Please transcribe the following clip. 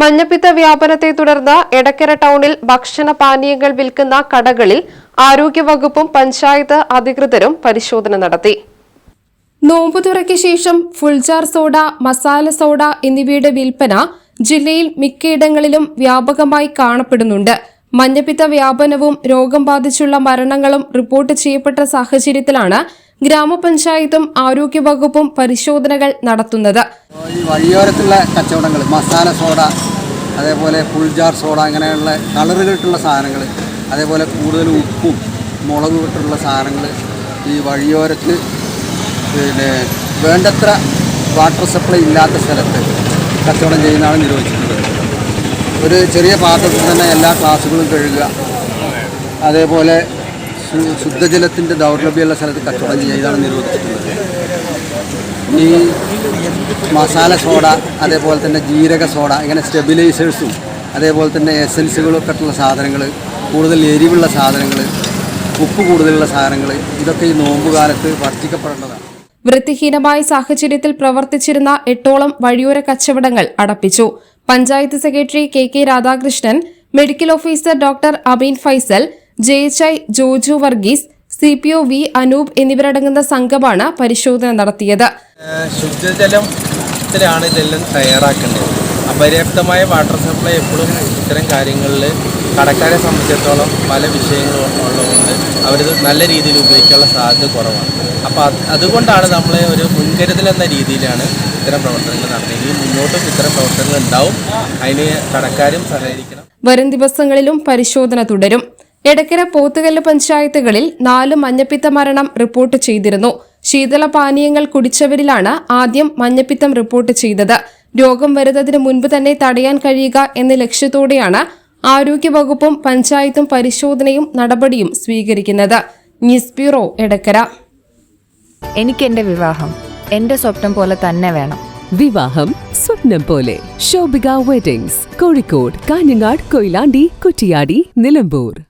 മഞ്ഞപ്പിത്ത വ്യാപനത്തെ തുടർന്ന് എടക്കര ടൗണിൽ ഭക്ഷണ പാനീയങ്ങൾ വിൽക്കുന്ന കടകളിൽ ആരോഗ്യവകുപ്പും പഞ്ചായത്ത് അധികൃതരും പരിശോധന നടത്തി. നോമ്പുതുറയ്ക്ക് ശേഷം ഫുൾജാർ സോഡ മസാല സോഡ എന്നിവയുടെ വിൽപ്പന ജില്ലയിൽ മിക്കയിടങ്ങളിലും വ്യാപകമായി കാണപ്പെടുന്നുണ്ട്. മഞ്ഞപ്പിത്ത വ്യാപനവും രോഗം ബാധിച്ചുള്ള മരണങ്ങളും റിപ്പോർട്ട് ചെയ്യപ്പെട്ട സാഹചര്യത്തിലാണ് ഗ്രാമപഞ്ചായത്തും ആരോഗ്യവകുപ്പും പരിശോധനകൾ നടത്തുന്നത്. വഴിയോരത്തുള്ള കച്ചവടങ്ങൾ മസാല സോഡ അതേപോലെ ഫുൾജാർ സോഡ അങ്ങനെയുള്ള കളറുകളിട്ടുള്ള സാധനങ്ങൾ അതേപോലെ കൂടുതൽ ഉപ്പും മുളക് ഇട്ടുള്ള സാധനങ്ങൾ ഈ വഴിയോരത്ത് പിന്നെ വേണ്ടത്ര വാട്ടർ സപ്ലൈ ഇല്ലാത്ത സ്ഥലത്ത് കച്ചവടം ചെയ്യുന്നതാണ് നിരോധിച്ചിട്ടുള്ളത് ഒരു ചെറിയ പാത്രത്തിൽ തന്നെ എല്ലാ ക്ലാസ്സുകളും കഴുകുക അതേപോലെ ശുദ്ധജലത്തിന്റെ ദൗർലഭ്യമുള്ള സ്ഥലത്ത് കച്ചവടം ചെയ്യുക ഇതാണ് നിരോധിച്ചിട്ടുള്ളത്. ഈ മസാല സോഡ അതേപോലെ തന്നെ ജീരക സോഡ ഇങ്ങനെ സ്റ്റെബിലൈസേഴ്സും അതേപോലെ തന്നെ എസൻസുകളൊക്കെ ഉള്ള സാധനങ്ങൾ കൂടുതൽ എരിവുള്ള സാധനങ്ങൾ ഉപ്പ് കൂടുതലുള്ള സാധനങ്ങൾ ഇതൊക്കെ ഈ നോമ്പുകാലത്ത് വർദ്ധിക്കപ്പെടേണ്ടതാണ്. വൃത്തിഹീനമായ സാഹചര്യത്തിൽ പ്രവർത്തിച്ചിരുന്ന എട്ടോളം വഴിയോര കച്ചവടങ്ങൾ അടപ്പിച്ചു. Panchayat secretary K K Radhakrishnan medical officer doctor Abeen Faisal J H I Joju Varghese C P O V Anoop എന്നിവരടങ്ങുന്ന സംഘമാണ് പരിശോധന നടത്തിയത്. ശുദ്ധജലത്തിലാണ് ഇതെല്ലാം തയ്യാറാക്കേണ്ടത്. അപര്യാപ്തമായ വാട്ടർ സപ്ലൈ എപ്പോഴും ഇത്തരം കാര്യങ്ങളിൽ കടക്കാരെ സംബന്ധിച്ചിടത്തോളം പല വിഷയങ്ങളും ഉള്ളതുകൊണ്ട് അവരിത് നല്ല രീതിയിൽ ഉപയോഗിക്കാനുള്ള സാധ്യത കുറവാണ്. അപ്പോൾ അത് അതുകൊണ്ടാണ് നമ്മൾ ഒരു മുൻകരുതൽ എന്ന രീതിയിലാണ് ഇത്തരം പ്രവർത്തനങ്ങൾ നടത്തുന്നത്. ഇനി മുന്നോട്ടും ഇത്തരം പ്രവർത്തനങ്ങൾ ഉണ്ടാവും. അതിന് കടക്കാരും സഹകരിക്കണം. വരും ദിവസങ്ങളിലും പരിശോധന തുടരും. എടക്കര പോത്തുകല്ല് പഞ്ചായത്തുകളിൽ നാല് മഞ്ഞപ്പിത്ത മരണം റിപ്പോർട്ട് ചെയ്തിരുന്നു. ശീതള പാനീയങ്ങൾ കുടിച്ചവരിലാണ് ആദ്യം മഞ്ഞപ്പിത്തം റിപ്പോർട്ട് ചെയ്തത്. രോഗം വരുന്നതിന് മുൻപ് തന്നെ തടയാൻ കഴിയുക എന്ന ലക്ഷ്യത്തോടെയാണ് ആരോഗ്യവകുപ്പും പഞ്ചായത്തും പരിശോധനയും നടപടിയും സ്വീകരിക്കുന്നത്. News bureau Edakkara. എനിക്ക് എന്റെ വിവാഹം. എന്റെ സ്വപ്നം പോലെ തന്നെ വേണം. വിവാഹം സ്വപ്നം പോലെ. ശോഭിക വെഡിങ്സ് കോഴിക്കോട് കാഞ്ഞങ്ങാട് കൊയിലാണ്ടി കുറ്റിയാടി നിലമ്പൂർ.